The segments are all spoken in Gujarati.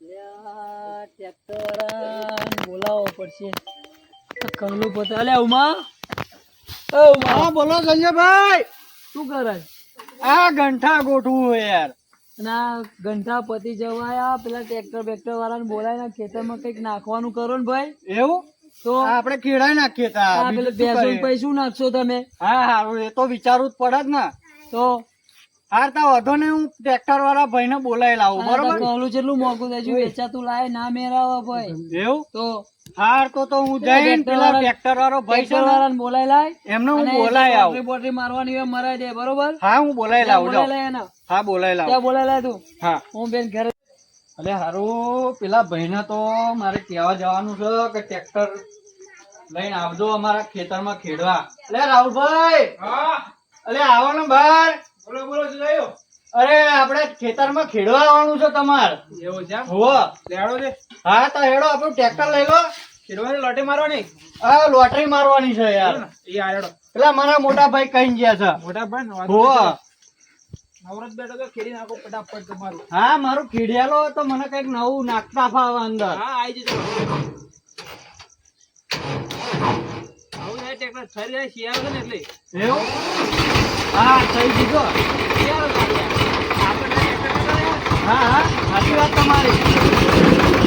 વાળાને બોલાવવો પડશે. આ કહલું પોતે અલ્યા ઉમા. ઓ ઉમા. હા બોલો સંજયભાઈ. શું કરે? આ ગંઠા ગોઠવું યાર. અને આ ઘંટા જવાયા પેલા ટ્રેક્ટર બેક્ટર વાળાને બોલાવીને ખેતરમાં કંઈક નાખવાનું કરો ને ભાઈ. એવું? તો આપડે આપણે કેળાય નાખીએ તા. પેલે ભેંસો પૈસું નાખશો તમે. હા હા એ તો વિચારવું જ પડે જ ને. તો હાર તા વધો ને હું ટ્રેક્ટર વાળા ભાઈને બોલાવી લાવું બરોબર? કહલું જેટલું મોંઘું થાય વેચાતું લાય ના મેરાવો ભાઈ. એવું? તો હાર તો તો હું પેલા જઈને પેલા ટ્રેક્ટર વાળો ભાઈ છે ને બોલાવી લાય એમને હું બોલાવી આવું. બોટરી બોટરી મારવાની હોય મરાઈ દે બરોબર? હા હું બોલાવી લાવું બોલાવી લાય હા બોલાવી લાવું. ત્યાં બોલાવી લાય તું. હા. હું બેન ઘરે અરે હારું પેલા ભાઈને તો મારે કહેવા જવાનું છે કે ટ્રેક્ટર લઈને આવજો અમારા ખેતરમાં ખેડવા. અલે રાહુલભાઈ! અલે આવો ને બહાર બોલો બોલો અરે આપણે ખેતરમાં ખેડવા આવવાનું છે તમારે. એવું છે હો લેડો દે હા તો હેડો આપણું ટ્રેક્ટર લઈ લો. ખેડવાની લોટરી મારવાની? હા લોટરી મારવાની છે યાર. એ આયડો પેલા મારા મોટા ભાઈ કઈ ગયા છે. મોટા ભાઈ હો નવરત બેઠો તો ખેડી નાખો ફટાફટ તમારું. હા મારું ખેડિયાલો તો મને કંઈક નવું નાખતા ફાવે અંદર. હા આવી જજો. આવું ટ્રેક્ટર થઈ જાય શિયાળો ને એટલે. એવું? હા થઈ દીધો હા હા. સાચી વાત તમારી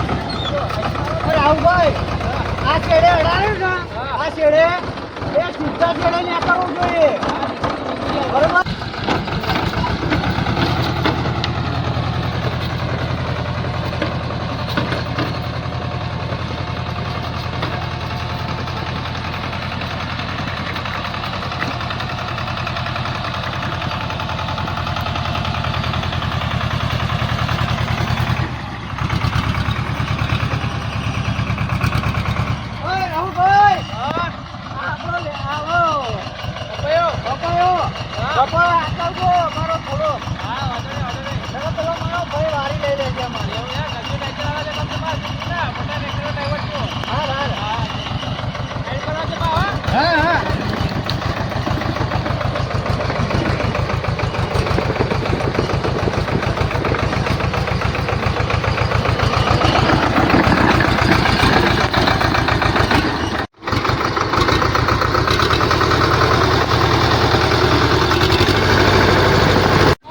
અરે રાહુલભાઈ, આ છેડે અડાડ્યું ને, આ છેડે, એ સીધા છેડે ન્યા કરવું જોઈએ. બરોબર? ઓય, રાહુલભાઈ, આ આપણો લે- આવો. પપૈયો પપાયો, પપાયો આકલજો, મારો થોડો. હા વાંધો નહીં વાંધો નહીં નકર પેલો મારો ભાઈ વારી લઈ લેજે અમારે. એવું યાર નક્કી ટ્રેક્ટર આવે છે તમને બાદ ના મોટા ટ્રેક્ટર ડ્રાઈવર છો હાલ, હાલ. હા ગાડી પર આવજો બા હા હા, હા.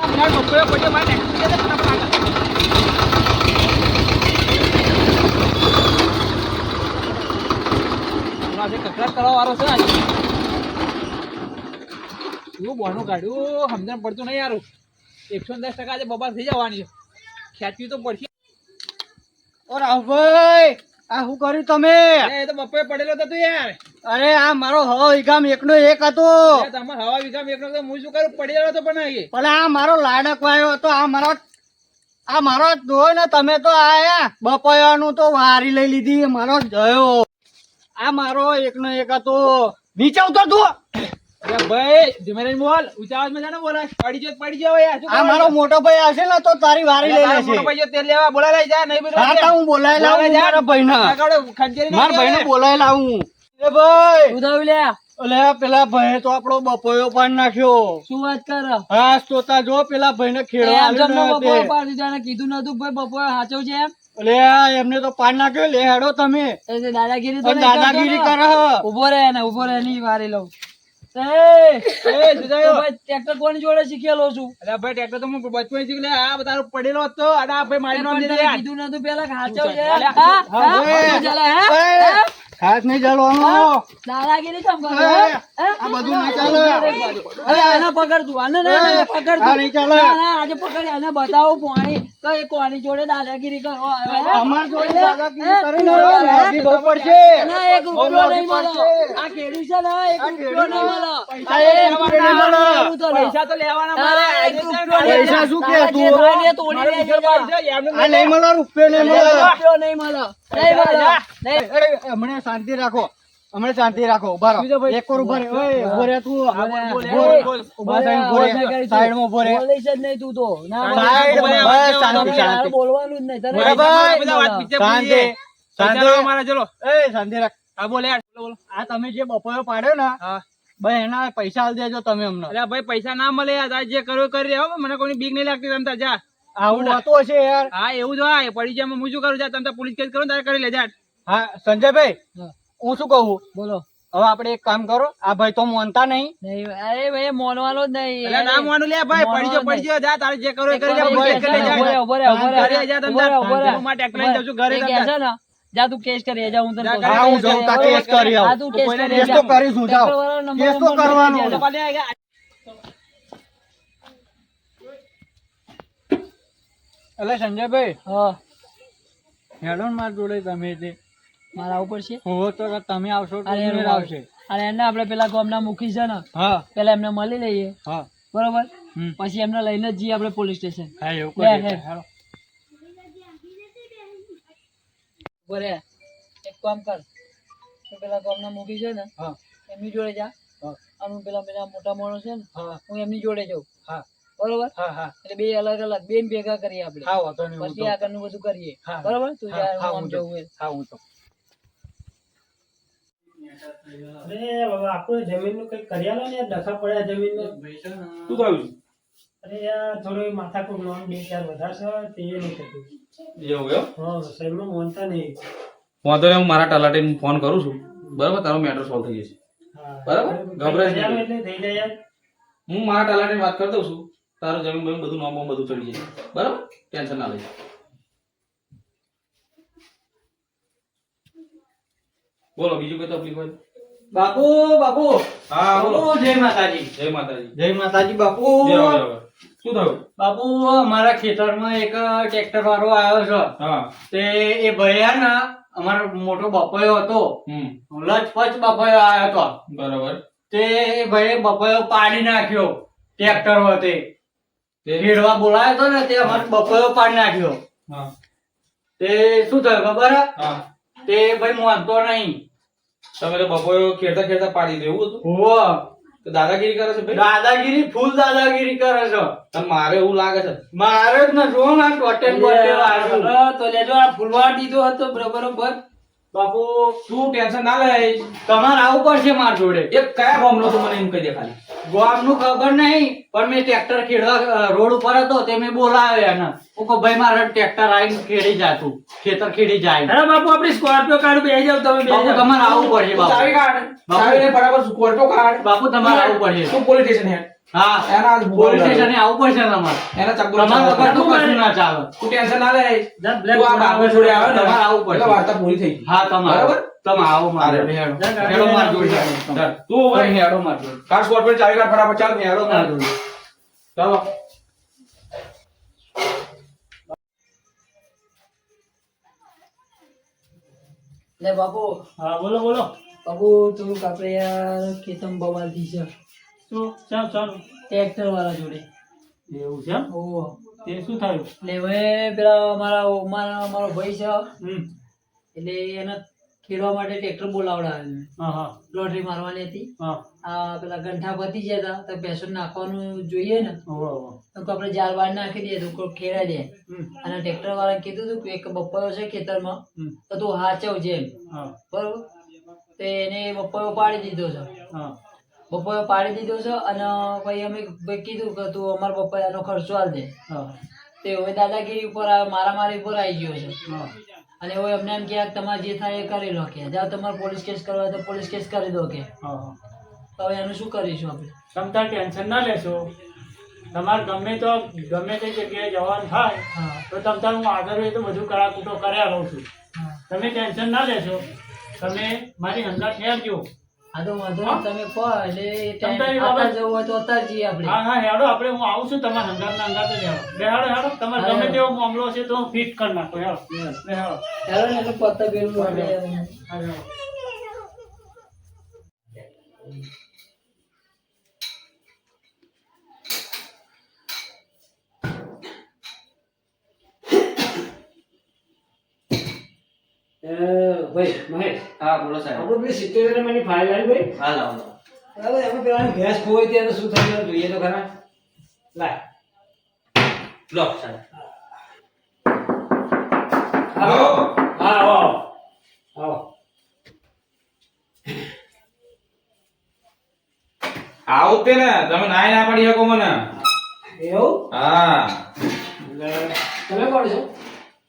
મારો પપૈયો પડ્યો મારે ટ્રેક્ટર દે ફટાફટ આગળ આજે કકડાટ કરવા વાળો છે આજે. એવું બોનું કાઢ્યું સમજણ પડતું નહીં યાર. એકસો દસ ટકા આજે બબાલ થઈ જવાની છે. ખેંચવી તો પડશે. ઓ રાહુલભાઈ, આ શું કર્યું તમે? એ તો બપોરે પડેલો હતો તું યાર. અરે આ મારો હવા વિગામ એકનો એક હતો. તમારો હવા વિગામ એકનો તો હું શું કરું? પડેલો હતો પણ એ પણ આ મારો લાડક વાયો હતો આ મારો આ મારો જોયો ને તમે તો આયા. બપોયાનું તો વારી લઈ લીધી મારો જયો આ મારો એકનો એક હતો. નીચે ઉતર તું. ભાઈ ધીમે રહીને બોલ. ઊંચા અવાજમાં જાને બોલાય. પડી જો પડી જાવ આ મારો મોટો ભાઈ આવશે ને તો તારી વારી લઈ લેશે. મોટો ભાઈ તેલ લેવા બોલાય જા નહીં બોલાય હા હું બોલાવી લાવું મારા ભાઈને. મારા ભાઈને બોલાવી લાવું એ ભાઈ. ઉધાવી લે. ઓલે પેલા ભાઈ તો આપણો બપોયો પણ નાખ્યો. શું વાત કર? હા તો જો પેલા ખેડવા જમનો ને ને કીધું નતું કે ભાઈ બપોર સાચો છે એમ? ઓલે એમને તો પાન નાખ્યો. લે હેડો તમે. દાદાગીરી તો દાદાગીરી કરો. ઊભો રે ને ઊભો રે ની વારી લઉં. એ, એ સુધાયો. તો ભાઈ ટ્રેક્ટર કોની જોડે શીખેલો છું? અરે ભાઈ ટ્રેક્ટર તો હું બચપણથી લે આ તારો પડેલો હતો અને આ ભાઈ મારી દીધું કીધું નતું પેલા કે હાથ નહીં ચાલવાનો દાદાગીરી કેમ કરો? આ બધું નહીં ચાલે. અરે આને પકડ તું આને ના, ના, પકડ તું. નહીં ચાલે. ના, ના, આજે પકડ આને બતાવો પાણી તો એ કોની જોડે દાદાગીરી કરો અમાર જોડે દાદાગીરી કરી કરીને હે? બહુ પડશે. ના, એક રૂપિયો નહીં મળે આ કેડી છે ને, એક રૂપિયો નહીં મળે પૈસા એ નહીં મળે. લો. પૈસા તો લેવાના મારે એક રૂપિયો પૈસા શું કે તું? ને તોડી એમને આ નહીં મળે રૂપિયો નહીં મળે રૂપિયો નહીં મળે. હમણાં શાંતિ રાખો. હમણાં શાંતિ રાખો. ઊભા રહો. એક વાર ઊભા રહે? ઊભો રહે તું. હા, બોલ, બોલ, ઊભો રહે. બોલ, ઊભા થઈને ઊભો રહે. સાઈડમાં ઊભો રહે બોલીશ જ નહીં તું તો. સાઈડ બસ શાંતિ શાંતિ. બોલવાનું જ નહીં. તને બરાબર. ખબર બધા વાત નહીં. પીછે શાંતિ. પૈસા શાંતિ. મારા ચલો. એ શાંતિ રાખ. હા બોલે આ તમે જે બપોરો પાડ્યો ને ભાઈ એના પૈસા આલી દેજો તમે અમને. ભાઈ પૈસા ના મળે જે કર્યું કરી રહ્યો મને કોઈ બીક નહીં લાગતી. તમતા જા. આવું હોતું હશે યાર. હા એવું જ હોય. પડી જાય હું શું કરું? જા તમે પોલીસ કેસ કરો તારે કરી લે જા હા સંજયભાઈ હું. શું કહું? બોલો. હવે આપણે એક કામ કરો આ ભાઈ તો મોનતા નહીં. અરે ભાઈ મોનવાનો જ નહીં. એટલે ના મોનું લે ભાઈ. પડી જો પડી જો જા તારે જે કરો એ કરી લે ભાઈ કરી જા. ઊભો રહે, ઊભો ઘરે જા તમે ઊભો હું ટ્રેક્ટર લઈને જાઉં છું ઘરે છે ને, જા તું કેસ કરી જા હું તને હા હું જાઉં તા કેસ કરી આવ. તું કેસ કરી કેસ તો કરીશું જાઓ. કેસ તો કરવાનો. એટલે સંજયભાઈ હા. હેડો મારા જોડે તમે તે. મારે ઉપર પડશે? હો તો તમે આવશો તો આવશે. અને એને આપણે પેલા ગામના મુખી છે ને હા. પેલા એમને મળી લઈએ. હા. બરોબર? પછી એમને લઈને જઈએ આપણે પોલીસ સ્ટેશન. હા એવું કરીએ. હેડો. બરે એક કામ કર. તું પેલા ગામના મુખી છે ને હા. એમની જોડે જા. હા. અને પેલા પેલા મોટા માણસ છે ને હા. હું એમની જોડે જાઉં. હા. બરોબર? હા હા. એટલે બે અલગ અલગ બે ભેગા કરીએ આપણે. પછી આગળનું બધું કરીએ. બરોબર? તું આમ જવું. હા હું તો. અરે હવે આપણે જમીનનું કંઈક કરી આલો ને ડખા પડ્યા જમીનનું. શું થયું? અરે યાર થોડું માથાકૂટ લોન બે ચાર વધારશે તે નહીં થતું. એવું એમ? હા શહેરમાં માનતા નહીં. વાંધો નહીં હું મારા તલાટીને ફોન કરું છું. બરાબર? તારો મેટર સોલ્વ થઈ જશે. બરાબર? ગભરાશ. એટલે થઈ જાય હું મારા તલાટીને વાત કરી દઉં છું. તારું જમીન બમીન બધું નોમ બધું ચડી જાય. બરાબર? ટેન્શન ના લઈશ બોલો બીજું કઈ તકલીફ હોય? બાપુ બાપુ. હા બોલો. જય માતાજી. જય માતાજી. જય માતાજી બાપુ. શું થયું? બાપુ અમારા ખેતરમાં એક ટ્રેક્ટર વાળો આવ્યો છે. હા. તે એ ભૈયા ને અમારો મોટો બપોયો હતો. હમ. લચપચ બપોયો આવ્યો હતો. બરાબર. તે એ ભાઈએ બપોયો પાડી નાખ્યો ટ્રેક્ટર વતે. તે ખેડવા બોલાયો હતો ને તે અમારે બપોરો પાડી નાખ્યો. હા. તે શું થયું ખબર? હે? તે ભાઈ માનતો નહીં. તમે તો બપોરો ખેડતા ખેડતા પાડી દેવું હતું? હોવે. તો દાદાગીરી કરે છે ભાઈ? દાદાગીરી ફૂલ દાદાગીરી કરે છે. અને મારે એવું લાગે છે? મારે જ ન જો ના ટોટેલ. તો લેજો આ ફૂલવાડ દીધો હતો બરોબર. બાપુ તું ટેન્શન ના લે. તમારે આવું પડશે મારા જોડે. એક કયા મામલો તો મને એમ કહી દે ખાલી. ગામનું ખબર નહીં પણ મેં ટ્રેક્ટર ખેડવા રોડ ઉપર હતો તે મેં બોલાવ્યો એને. હું કહું ભાઈ મારે ટ્રેક્ટર આવીને ખેડી જાતું ખેતર ખેડી જાય. અરે બાપુ આપણી સ્કોર્પિયો કાઢ બે જાવ તમે બાપુ તમારે આવવું પડશે બાપુ ચાવી બાપુ. કાઢ ચાવી લઈને સ્કોર્પિયો કાર્ડ બાપુ તમારે આવવું પડશે. શું પોલીસ સ્ટેશન હે? હા એના પોલીસ સ્ટેશન આવવું પડશે તમારે. એના ચક્કર તમારે વગર તો કશું ના ચાલે. તું ટેન્શન ના લે. તું આ બાપુ છોડી આવે ને તમારે આવવું પડશે. એટલે વાર્તા પૂરી થઈ ગઈ. હા તમારે. બરાબર? તમે આવો મારે. હેડો. હેડો મારા તું હવે તમે હેડો મારા જોડે. કાઢ સ્કોર્પિયો ચાવી કાઢ ફટાફટ ચાલ હેડો મારા જોડે. ચાલો. લે બાપુ. હા બોલો બોલો. બાપુ તું કાપડે યાર કેતમ બવાલથી છે. શું? ચાલ ચાલ. ટ્રેક્ટર વાળા જોડે. એવું છે? ઓહો તે શું થયું? એટલે હવે પેલા મારા મારા મારો ભાઈ છે. એટલે એને ખેડવા માટે ટ્રેક્ટર બોલાવડાવે હા હા. લોટરી મારવાની હતી. આ પેલા ગંઠા પતી ગયા હતા તો ભેંસો નાખવાનું જોઈએ ને. તો આપણે જાર બાર નાખી દઈએ તો ખેડા દે. અને ટ્રેક્ટર વાળા કીધું હતું કે એક બપોરો છે ખેતરમાં તો તું હાચવજે એમ. બરોબર? તો એને બપોરો પાડી દીધો છે. બપોયો બપોરે પાડી દીધો છે અને પછી અમે કીધું કે તું અમારા બપોરાનો ખર્ચો આલ દે. તે હવે દાદાગીરી ઉપર મારા મારામારી ઉપર આવી ગયો છે. અને હવે અમને એમ કે તમારે જે થાય એ કરી લો કે. જાઓ તમારે પોલીસ કેસ કરવા હોય તો પોલીસ કેસ કરી દો કે. હા હા. તો હવે એનું શું કરીશું આપણે? તમતા ટેન્શન ના લેશો. તમારે ગમે તો ગમે તે જગ્યાએ જવાનું થાય તો તમતા હું આગળ હોય તો બધું કડાકૂટો કર્યા રહું છું. તમે ટેન્શન ના લેશો. તમે મારી હંગાત ઠેરજો હા તો વાંધો નહીં તમે કહો એટલે અત્યારે જવું હોય તો અત્યારે જઈએ આપણે. હા હા હેડો આપણે હું આવું છું તમારા હંગાત ના હંગાત જ હેડો. બેહાડો હેડો તમારે ગમે તેવો મામલો છે તો હું ફિટ કરી નાખો હેડો. ને એટલે પત્તા હેડો. હા હા હા આવો આવો. આવું. તે ને. તમે નાય ના પડી શકો મને. એવું? હા. તમે કોણ છો?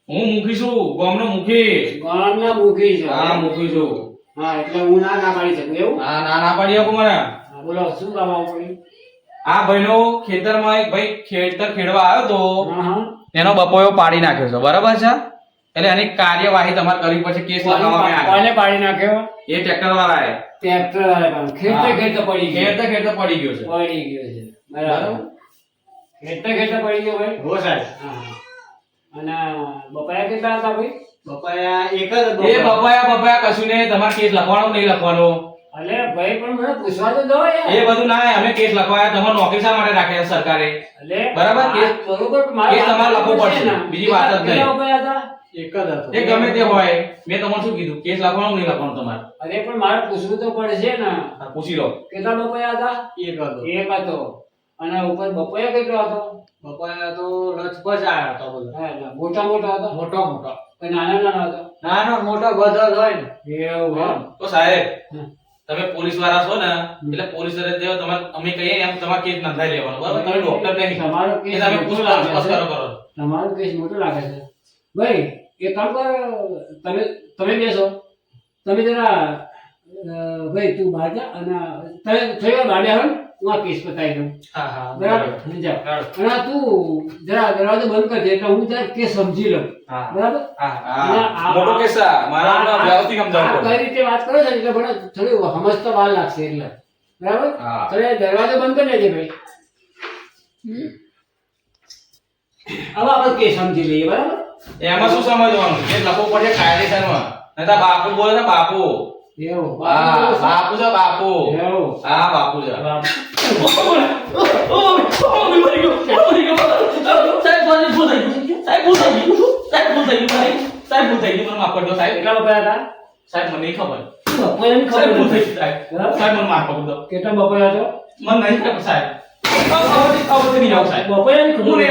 હું મુખી છું ગામનો મુખી ગામના મુખી છું હા મુખી છું. હા એટલે હું ના ના પાડી શકું એવું? હા ના ના પાડી શકું મને. બોલો શું કામ આવું આ ભાઈનો ખેતરમાં એક ભાઈ ખેતર ખેડવા આવ્યો તો એનો બપોયો પાડી નાખ્યો છે બરાબર છે? એટલે એની કાર્યવાહી તમારે કરવી પડશે કેસ લગાવવામાં આવે કોને પાડી નાખ્યો? એ ટ્રેક્ટર વાળાએ ટ્રેક્ટર વાળા ખેતર ખેતે પડી ગયો. ખેતર ખેતર પડી ગયો છે. પડી ગયો છે. બરાબર. ખેતર ખેતર પડી ગયો ભાઈ? હો સાહેબ. હા. અને બપાયા કેટલા હતા ભાઈ? બપાયા એક જ હતો. એ બપાયા બપાયા કશું નહીં તમારે કેસ લખવાનો નહીં લખવાનો. અલે ભાઈ પણ મને પૂછવા તો દો એ બધું ના અમે કેસ લખવાયા તમારે નોકરી શા માટે રાખ્યા સરકારે? અલે બરાબર, વાત કેસ- બરોબર મારે કેસ તમારે લખવો પડશે. બીજી વાત જ નહીં. બપાયા હતા? એક જ હતો. એ ગમે તે હોય મેં તમારે શું કીધું? કેસ લખવાનું નહીં લખવાનું તમારે? અરે પણ મારે પૂછવું તો પડશે ને. પૂછી લો. કેટલા લોકો હતા? એક હતો. એક હતો. અને ઉપર બપોયા કેટલો હતો? બપોયા તો લચપચ આયા હતા બધા. હા, ના, મોટા મોટા હતા? મોટો મોટો. કે નાના નાના હતા? નાનો મોટો બધો હોય ને. એવું તો સાહેબ તમે પોલીસવાળા છો ને એટલે પોલીસવાળા જેવો તમારે અમે કહીએ એમ તમારે કેસ નોંધાઈ લેવાનો બરાબર? તમે ડોક્ટર નહીં. તમારો કે કેસ તમે પૂછ કરો કરો. તમારો કેસ મોટો લાગે છે. ભાઈ એ કામ કર તમે તમે બેસો. તમે જરા ભાઈ તું બહાર જા અને તમે થોડી વાર બહાર આવો હું આ કેસ પતાવી દઉં. હા હા બરાબર? અને તું જરા દરવાજો બંધ કરજે એટલે હું જરા કેસ સમજી લઉં. બરાબર? મોટો કેસ મારા વ્યવસ્થિત કઈ રીતે વાત કરો છો? એટલે મને થોડી સમજતા વાર લાગશે એટલે. બરાબર? હા. દરવાજો બંધ કરી દેજે ભાઈ. હવે આપણે કેસ સમજી લઈએ બરાબર? એમાં શું સમજવાનું? કેસ પડે પડશે કાયદેસરમાં. નહીં બાપુ બોલે છે બાપુ. એવું. હા બાપુ છે બાપુ. એવું. હા બાપુ છે. સાહેબ મને ખબર. સાહેબ સાહેબ. સાહેબ મને માફ કરી કેટલા બપોરા હતો? મને નહીં ખબર સાહેબ. આવું આવું આવું સાહેબ.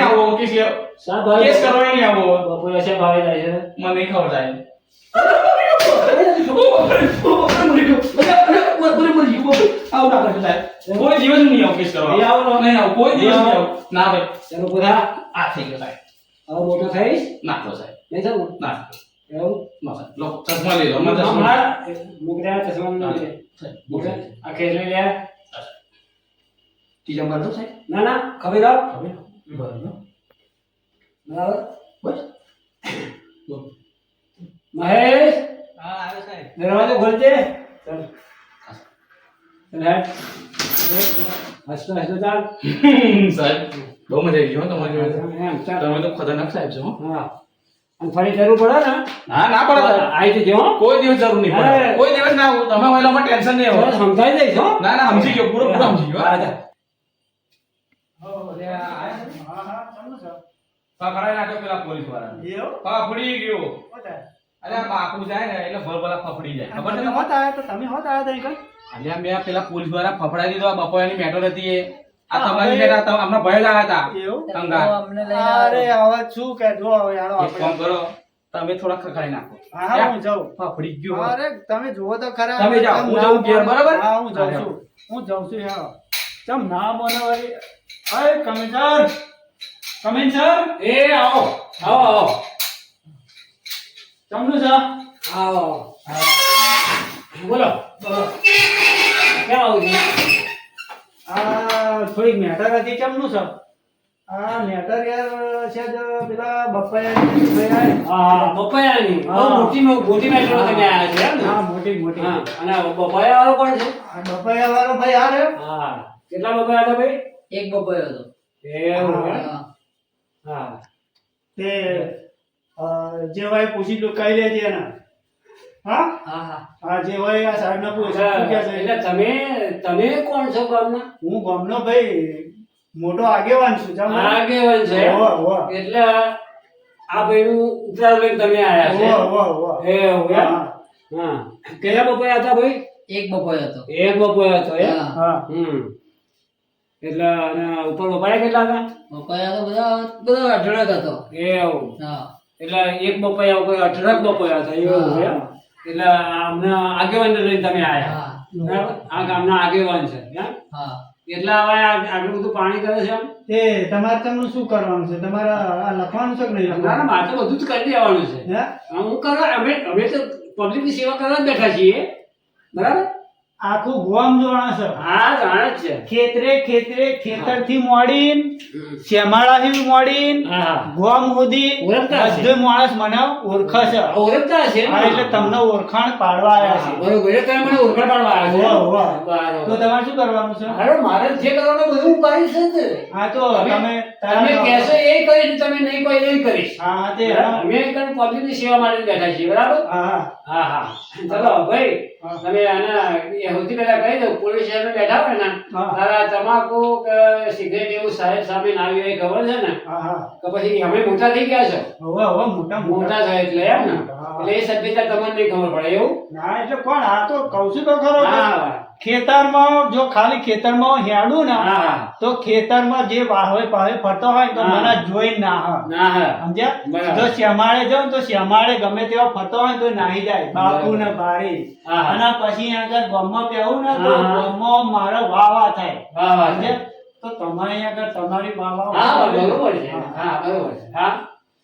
આવો કેસ કેસ આવો. બપોરે શા ભાવે જાય છે. મને નહીં ખબર સાહેબ. કોઈ દિવસ નહીં કેસ કરવા નહીં આવો? નહીં આવું કોઈ દિવસ નહીં આવો? ના ભાઈ ચાલો બધા આ થઈ ગયો સાહેબ હવે મોટો થઈશ ના મહેશ દરવાજો ખોલજે. ચાલ. ચાલ હસતો હસતો ચાલ. સાહેબ બહુ મજા આવી ગયો તમારી જોડે. તમે તો ખતરનાક સાહેબ છો હા. અને ફરી જરૂર પડે ને? હા ના પડે આવી જજો હો. કોઈ દિવસ જરૂર નહીં પડે. કોઈ દિવસ ના તમે હોય એમાં ટેન્શન નહીં હોય. સમજાઈ દઈશ હો. ના ના સમજી ગયો. પૂરો પૂરો સમજી ગયો હા, જા. પકડાઈ નાખ્યો પેલા પોલીસવાળા ફફડી ગયો. અરે બાપુ જાય ને એટલે ભલભલા ફફડી જાય. ખબર છે કઈ? અલ્યા મેં પેલા પોલીસવાળા ફફડાઈ દીધો આ બપોરની મેટર હતી એ. આ તમારી મેટર તમે અમને ભય લાયા હતા. તો અમને અરે હવે શું કે જો હવે યાર એક કામ કરો તમે થોડા ખખડાઈ નાખો. હા હું જાઉં. ફફડી ગયો. અરે તમે જુઓ તો ખરા. તમે જાઓ, હું જાઉં ઘેર, બરાબર? હા હું જાઉં છું. હું. જાઉં છું યાર ચમ ના મને અરે કમિશનર! કમિશનર! એ આવો. આવો આવો. ચમનું છે? આવો બોલો. બોલો. ક્યાં આવું છું? આ થોડી મેટર હતી ચમનું છે? આ મેટર યાર છે પેલા બપૈયાની હા બપૈયાની બહુ હા. મોટી મોટી મેટ્રો તમે આયા છો એમ હા મોટી મોટી. હા. અને બપૈયા વાળો કોણ છે? આ બપ્પાયા વાળો ભાઈ હારે હા. કેટલા બપૈયા હતા ભાઈ? એક બપોયો હતો. એવું હા. હા. તે જે ભાઈ પૂછી લો કઈ લેજે એના. હા? હા હા. જે ભાઈ આ સાહેબ ને પૂછ અચ્છા, છે? એટલે તમે તમે કોણ છો ગામના? હું ગામનો ભાઈ મોટો આગેવાન છું જામ આગેવાન છે. એટલે આ ભાઈનું ઉત્તરાયણ લઈને તમે આયા છે? એ હા, હા. કેટલા બપોયા હતા ભાઈ? એક બપોયો હતો. એક બપોયા હતો એ હા. હા. હમ. એટલે અને ઉપર બપાયા કેટલા હતા? બપાયા તો બધા બધા અઢળક હતો. એવું. હા. એટલે એક બપૈયા કોઈ અઢળક બપૈયા થાય એવું છે. એટલે અમને આગેવાન લઈને તમે આયા. બરાબર? આ ગામના આગેવાન છે એટલે હવે આટલું બધું પાણી કરે છે એ તમારે તમને શું કરવાનું છે? તમારે આ લખવાનું છે કે નહીં ના ના મારે તો બધું જ કરી દેવાનું છે. હે? હું કરવા અમે અમે તો પબ્લિકની સેવા કરવા જ બેઠા છીએ. બરાબર? આખું ગોમ જોવાના છે? હા જાણે છે. ખેતરે ખેતરે મોડીન શેમાળાથી મોડીન હા હા. ગોમ સુધી બધો માણસ મને ઓળખે છે. ઓળખતા છે એટલે તમને ઓળખાણ પાડવા આવ્યા છે. બરોબર. એટલે મને ઓળખાણ પાડવા આવ્યા છો. તો તમારે શું કરવાનું છે? અરે મારે જે કરવાનું બધું હું કરીશ જ. હા તો તમે- તમે કહેશો એ કરીશ તમે નહીં કહો એ કરીશ. હા તે અમે એકદમ પબ્લિકની સેવા માટે બેઠા છીએ બરાબર? હા. હા હા. ચલો ભાઈ. તમે આના એ સૌથી પહેલા કહી દઉં પોલીસ સ્ટેશન બેઠા હોય ને તારા તમાકુ કે સિગરેટ એવું સાહેબ સામે ના આવ્યું એ ખબર છે ને? તો પછી અમે મોટા થઈ ગયા છો. મોટા મોટા. થાય એટલે એમ ને. એટલે એ સભ્યતા તમને નહીં ખબર પડે એવું? ના એટલે કોણ? આ તો કઉ છું તો ખરો. હા ખેતરમાં જો ખાલી ખેતરમાં હેડું ને તો ખેતરમાં જે વાહવે પાહવે ફરતો હોય તો. મને જોઈ ના હા સમજ્યા? જો શ્યામાળે જાઉં તો શ્યામાળે ગમે તેવા ફરતો હોય તો નાહી જાય. બાપુ ને ભારે. અને પછી આગળ ગમમાં પહેવું ને તો ગમમાં મારો વાહ થાય. સમજ્યા? તો તમારે આગળ તમારી વાહ હા બરોબર છે. હા. બરોબર છે. હા.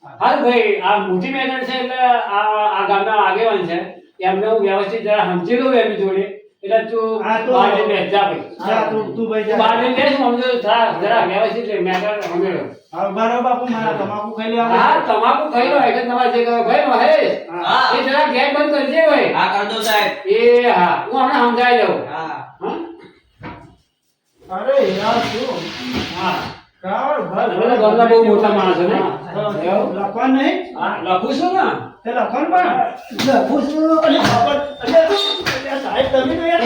હા ભાઈ આ મોટી મેદાન છે એટલે આ આ ગામના આગેવાન છે. એમને હું વ્યવસ્થિત જરા સમજી લઉં એમની જોડે. એટલે તું હા, તો- બહાર જઈને જા ભાઈ. જા તું તું ભાઈ જા. જઈને બેસ સમજો થા જરા વ્યવસ્થિત મેદાન સમજ્યો હા મારો બાપુ મારા તમાકુ ખાઈ લેવાનું હા તમાકુ ખાઈ લો એટલે તમારે જે કરો ભાઈ મહેશ હા. એ જરા ગેટ બંધ કરજે ભાઈ. હા કર દો સાહેબ. એ હા હું હમણાં સમજાવી દઉં. હા. હા અરે યાર શું? હા. ગામના બહુ મોટા માણસો ને? હા, નહીં? હા લખું છું ને. તે લખવાનું પણ? લખું છું. અને બાપા, અરે, અરે સાહેબ તમે તો યાર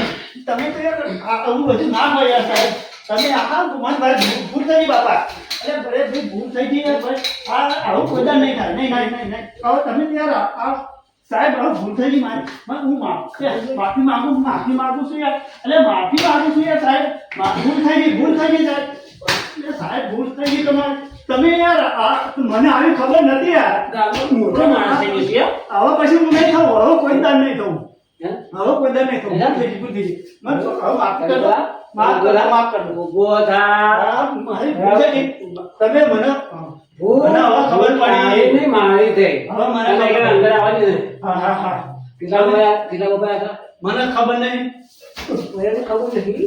તમે તો યાર આવું બધું ના હોય યાર સાહેબ. તમે આ મને ભૂલ- થઈ ગઈ બાપા. અરે ભલે ભાઈ ભૂલ થઈ ગઈ યાર આ આવું કોઈ નહીં થાય નહીં નહીં નહીં નહીં. હવે તમે યાર આ- સાહેબ હવે ભૂલ થઈ ગઈ મારી. હું માફ- માફી માંગુ માફી માંગુ છું યાર. એટલે માફી માંગુ છું યાર સાહેબ. ભૂલ થઈ ગઈ ભૂલ થઈ ગઈ સાહેબ. સાહેબ ભૂલ થઈ ગઈ તમારે તમે યાર આ મને આવી ખબર નથી યાર મોટો માણસ થઈ ગયો હવે પછી હું નહીં થવું હવે કોઈ દાડ નહીં થવું હવે કોઈ દાડ નહીં થવું થઈ ગઈ, થઈ ગઈ. મને માફ કરી માફ કરી માફ કરી દો થા. મારી ભૂલ તમે મને મને હવે ખબર પડી. નહીં, મારી થઈ. હવે મને અંદર આવવા દે હા હા હા કેટલા બપાયા? કેટલા હતા? મને ખબર નહીં કોઈને ખબર નથી.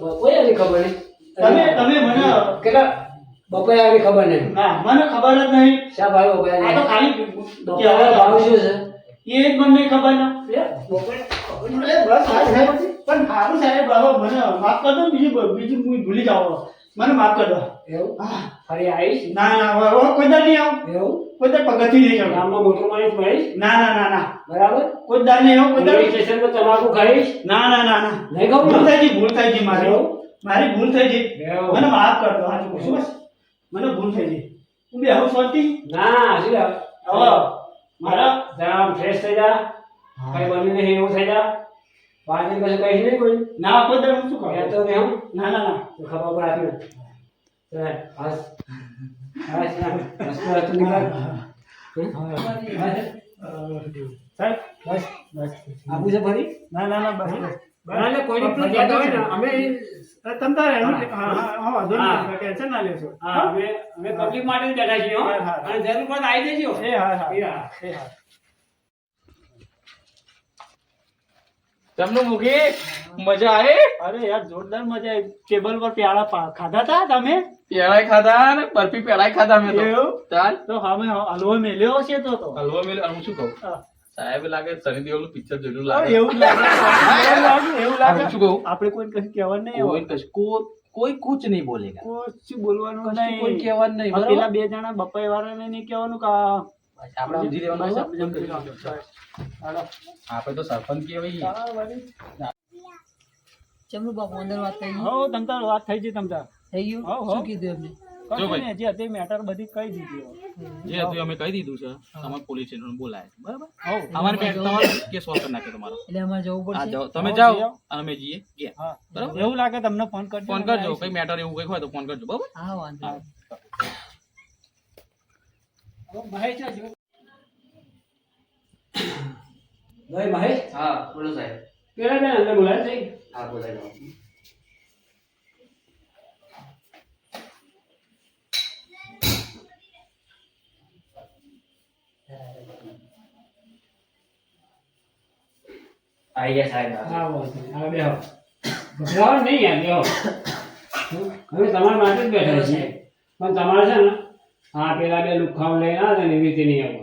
બપોયાની ખબર નહીં. તમે તમે મને કેટલા બપોયાની ખબર નહીં. ના મને ખબર જ નહીં શા ભાવે આ તો ખાલી બપોયાનો ભાવ શું છે? એ જ મને ખબર ના બસ સાહેબ. પણ સારું સાહેબ હવે મને માફ કરી દો બીજું બીજું હું ભૂલી જાઓ મને માફ કર દો એવું? હા. ફરી આવીશ? ના ના કોઈ દર નહીં આવું એવું? કોઈ દર પગથી નહીં જાઉં ગામમાં મોટો માણસ મળીશ? ના ના ના ના બરાબર? કોઈ દર નહીં આવું કોઈ દર સ્ટેશન પર તમાકુ ખાઈશ? ના ના ના ના નહીં ખાવું ભૂલ થાય થઈ ગઈ ભૂલ થઈ ગઈ મારે એવું? મારી ભૂલ થઈ ગઈ એવું? મને માફ કર દો હાચું કહું બસ મને ભૂલ થઈ ગઈ હું બે હું શાંતિ ના, લે? હવે મારા જરા ફ્રેશ થઈ જા. કઈ બન્યું નહીં એવું થઈ જા. પાંચ જઈને કશું કઈ નહીં કોઈ? ના કોઈ દાડ હું શું કહું તો નહીં હો? ના ના ના તો ખબર પર આપ્યું. બસ બસ બસ હસતો નીકળ. સાહેબ બસ. બસ આપું છે ફરી? ના ના ના બસ બસ એટલે કોઈને ને, અમે તમ તારે એનું હા હા હા વાંધો નહીં. ટેન્શન ના લેશો અમે અમે પબ્લિક માટે જ બેઠા છીએ હો. હા, હા. અને જરૂર પડે આવી જજો. એ હા હા. એ હા. તમને મૂકી મજા આવી અરે યાર જોરદાર મજા આવી ટેબલ પર પ્યાળા ખાધા તા તમે? પેળાય ખાધા ને બરફી પેળાય ખાધા મેં તો? ચાલ. તો અમે હલવો મેલ્યો છે તો તો. હલવો મેલ્યો હું શું કહું? હા. સાહેબ લાગે સની દેવલું પિક્ચર જોયેલું લાગે. એવું લાગે. એવું લાગે એવું લાગે. હું શું કહું? આપણે કોઈ કશું કહેવાનું નહીં કોઈ કશું કોઈ કોઈ નહીં બોલેગા. કશું બોલવાનું નહીં. કોઈ કહેવાનું નહીં પેલા બે જણા બપાઈ વાળાને નહીં કહેવાનું કે આપણે સમજી લેવાનું આપણે તો સરપંચ કહેવાય ચમનું બાપુ અંદર વાત થઈ હો તમ વાત થઈ ગઈ તમ થઈ ગયું? હો, હો. શું કીધું એમને? જો ભાઈ. જે હતી મેટર બધી કહી દીધી જે હતું અમે કહી દીધું છે. તમારે પોલીસ સ્ટેશન બોલાય. બરાબર. અમારે તમારો કેસ સોલ્વ કરી નાખ્યો તમારો. એટલે અમારે જવું પડશે. તમે જાઓ અને અમે જઈએ ગયા બરાબર? એવું લાગે તમને ફોન કરજો. ફોન કરજો. કઈ મેટર એવું કઈ હોય તો ફોન કરજો. બરાબર? હા વાંધો નહીં. ભાઈ મહેશ હા બોલો સાહેબ. પેલા બેન અંદર બોલાય છે હા બોલાય આઈ ગયા સાહેબ. આવો આવો બેહો. ગભરાવો નહીં યાર બેહો. હવે તમારા માટે જ બેઠા છીએ પણ તમારે છે ને આ પેલા બે લુખાઓ લઈને આવે ને એવી રીતે નહીં આવો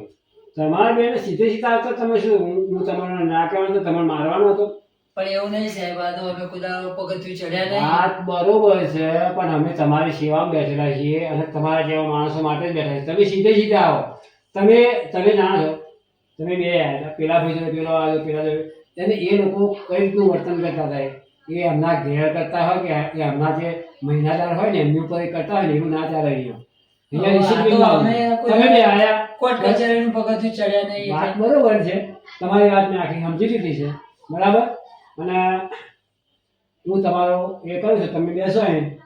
તમારે બેને સીધે સીધા આવતો તમે શું હું તમારે ના કહેવાનું તો તમારે મારવાનો હતો? પણ એવું નહીં સાહેબ આ તો અમે કુદા પગથિયું ચડ્યા નહીં. વાત બરોબર છે પણ અમે તમારી સેવામાં બેઠેલા છીએ અને તમારા જેવા માણસો માટે જ બેઠા છે તમે સીધે સીધા આવો. તમે તમે જાણો છો. તમે બે પેલા ભાઈ પેલો આવ્યો પેલા અને એ લોકો કઈ રીતનું વર્તન કરતા હતા? એ? એમના ઘેર કરતા હોય કે એ એમના જે મહિનાદાર હોય ને એમની ઉપર કરતા હોય ને એવું ના ચાલે અહીંયા. વાત બરોબર છે. તમારી વાત મેં આખી સમજી લીધી છે. બરાબર? અને હું તમારો એ કરું છું તમે બેસો અહીં.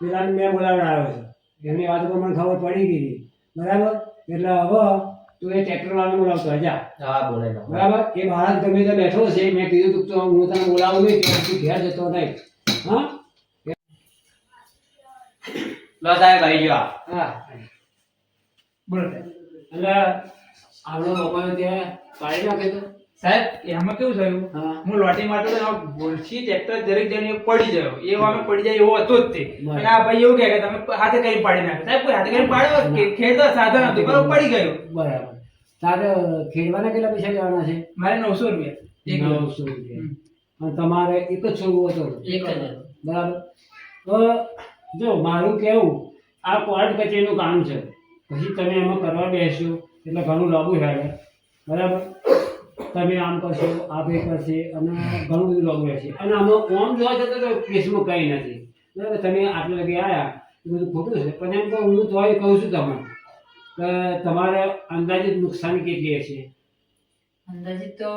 પેલા મેં બોલાવડાવ્યો છે. એમની વાત પણ મને ખબર પડી ગઈ બરાબર? એટલે હવે તું એ ટ્રેક્ટર વાળાને બોલાવતો જા. હા બોલે બરાબર? એ બાળક ગમે તે બેઠો છે મેં કીધું તું તો હું તને બોલાવું નહીં તો તું ઘેર જતો નહીં. હા? લો સાહેબ આવી ગયો હા. બોલો એટલે આપણો લોકોને ત્યાં પાડી નાખે તો? સાહેબ એમાં કેવું થયું? હું. લોટી મારતો હતો ભૂલથી ટ્રેક્ટર દરેક જણ પડી ગયો. એ અમે પડી જાય એવો હતો જ તે. અને આ ભાઈ એવું કહે કે તમે હાથે કરી પાડી નાખે. સાહેબ કોઈ હાથે કરી પાડ્યો? ખેતર સાધન હતું બરોબર પડી ગયું. બરાબર. તારે ખેડવાના કેટલા પૈસા લેવાના છે? મારે નવસો રૂપિયા. નવસો રૂપિયા. અને તમારે એક જ છોડવું હતો? એક જ. બરાબર. તો જો મારું કેવું આ કોર્ટ કચેરીનું કામ છે. પછી તમે એમાં કરવા બેસશો એટલે ઘણું લાંબુ થાય બરાબર? તમે આમ કરશો આ બે કરશે અને ઘણું બધું લાંબુ રહેશે. અને આમાં ઓમ જોવા જતો તો કેસમાં કંઈ નથી. બરાબર? તમે આટલા લગી આવ્યા એ બધું ખોટું છે. પણ એમ તો હું તો કહું છું તમને. તમારે અંદાજિત નુકસાન કેટલી હશે? અંદાજિત તો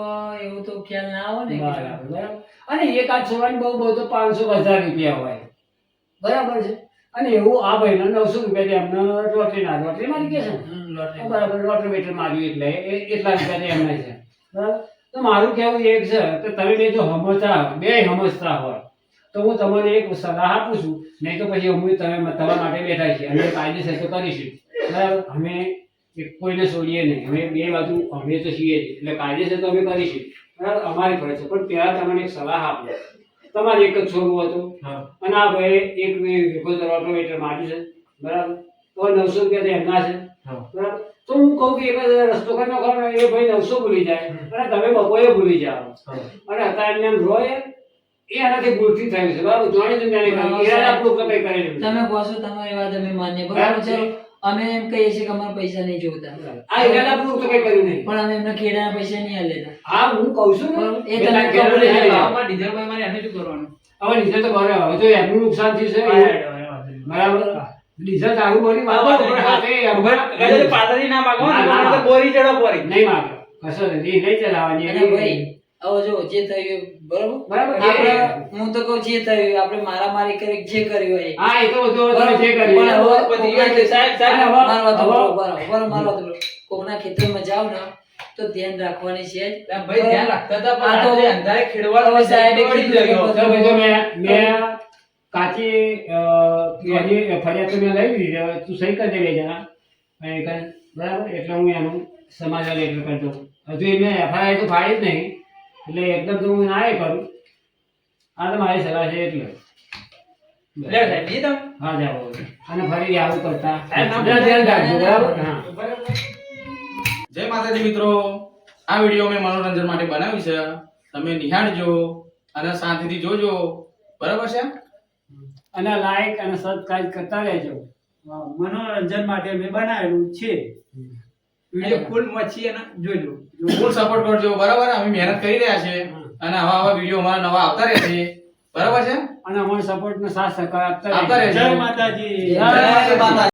એવું તો ખ્યાલ ના આવે ને બરાબર. અને એક આ છોડવાની બહુ બહુ તો પાંચસો હજાર રૂપિયા હોય. બરાબર છે. અને એવું આ ભાઈને નવસો રૂપિયા એમને લોટરી ના લોટરી મારી કે છે. બરાબર લોટરી વેટર માર્યું એટલે એટલા રૂપિયા એમને છે. બરાબર. તો મારું કહેવું એક છે કે તમે બે જો સમજતા બે સમજતા હોય તો હું તમને એક સલાહ આપું છું. નહીં તો પછી હું તમે તમારા માટે બેઠા છીએ. અને કાયદેસર તો કરીશું. બરાબર અમે એક કોઈને છોડીએ નહીં. અમે બે બાજુ અમે તો છીએ જ. એટલે કાયદેસર તો અમે કરીશું. બરાબર? અમારી ફરજ છે. પણ ત્યાં તમને એક સલાહ આપું. તમારે એક જ છોડવું હતું. અને આ ભાઈ એક ઓટોમેટર માર્યું છે. બરાબર? તો નવસો રૂપિયા તો એમના છે. બરાબર? તો હું કહું કે એક રસ્તો કરી નાખો એ ભાઈ નવસો ભૂલી જાય. અને તમે બપોરે ભૂલી જાઓ. અને અત્યારે એમ રોય એ આનાથી ભૂલથી થયું છે. બરાબર? જાણી જોઈને જાણી કર્યું. ઇરાદાપૂર્વક તો કંઈ કરેલું તમે કહો છો તમારી વાત અમે માન્ય બરાબર ચલો. અમે એમ કહીએ છીએ કે અમારે પૈસા નહીં જોતા. આ ઇરાદાપૂર્વક તો કંઈ કર્યું નહીં. પણ અમે એમના ખેડાના પૈસા નહીં આલેલા હા હું કહું છું ને એ તમે ઘેર લઈ આમાં ડીઝલ ભાઈ મારે એને શું કરવાનું? હવે ડીઝલ તો ભરે હવે તો એમનું નુકસાન થયું છે બરાબર? ડીઝલ તારું ભરી બાબા ઉપર હાથે કદાચ પાતળી ના માગો. બોરી ચડો બોરી. નહીં માગ્યો કશો નહીં. નહીં ચલાવવાની અને ભાઈ હવે જો જે થયું બરોબર? બરાબર. હું તો કહું જે થયું આપણે મારામારી કરી જે કર્યું હોય એ. હા એ તો બધું તમે જે કર્યું. હવે બધી સાહેબ, સાહેબ, મારો વાત હવે- બરાબર, બરાબર, મારો વાત કોકના ખેતરમાં જાવ ને તો ધ્યાન રાખવાની છે. ભાઈ ધ્યાન રાખતા હતા પણ આ તો- અંધારે ખેડવાનું હવે સાહેબે કે ગયો. તો ભાઈ જો મેં મેં કાચી અ, ફરિયાદ તો મેં લઈ લીધી હવે તું સહી કરી દે બે જણા. બરાબર એટલે હું એનું સમાધાન એટલે કરતો. હજુ એ મેં એફઆઈઆર તો ફાડી જ નહીં. એટલે એકદમ તો હું ના એ કરું. આ તો મારી સલાહ છે એટલે. લે સાહેબ, તમે? હા જાઓ અને ફરી આવું કરતા. ધ્યાન રાખજો બરાબર? હા. જય માતાજી મિત્રો. આ વીડિયો મેં મનોરંજન માટે બનાવ્યું છે. તમે નિહાળજો અને શાંતિથી જોજો. બરાબર છે? અને લાઈક અને સબસ્ક્રાઇબ કરતા રહેજો. મનોરંજન માટે મેં બનાવેલું છે. વીડિયો ફૂલ મચ્છી અને જોજો ફૂલ સપોર્ટ કરજો. બરાબર? અમે મહેનત કરી રહ્યા છે. અને આવા આવા વીડિયો અમારા નવા આવતા રહેશે બરાબર છે? અને અમારો સપોર્ટ નો સાથ સહકાર આપતા રહે રહેજો. જય માતાજી. જય માતાજી.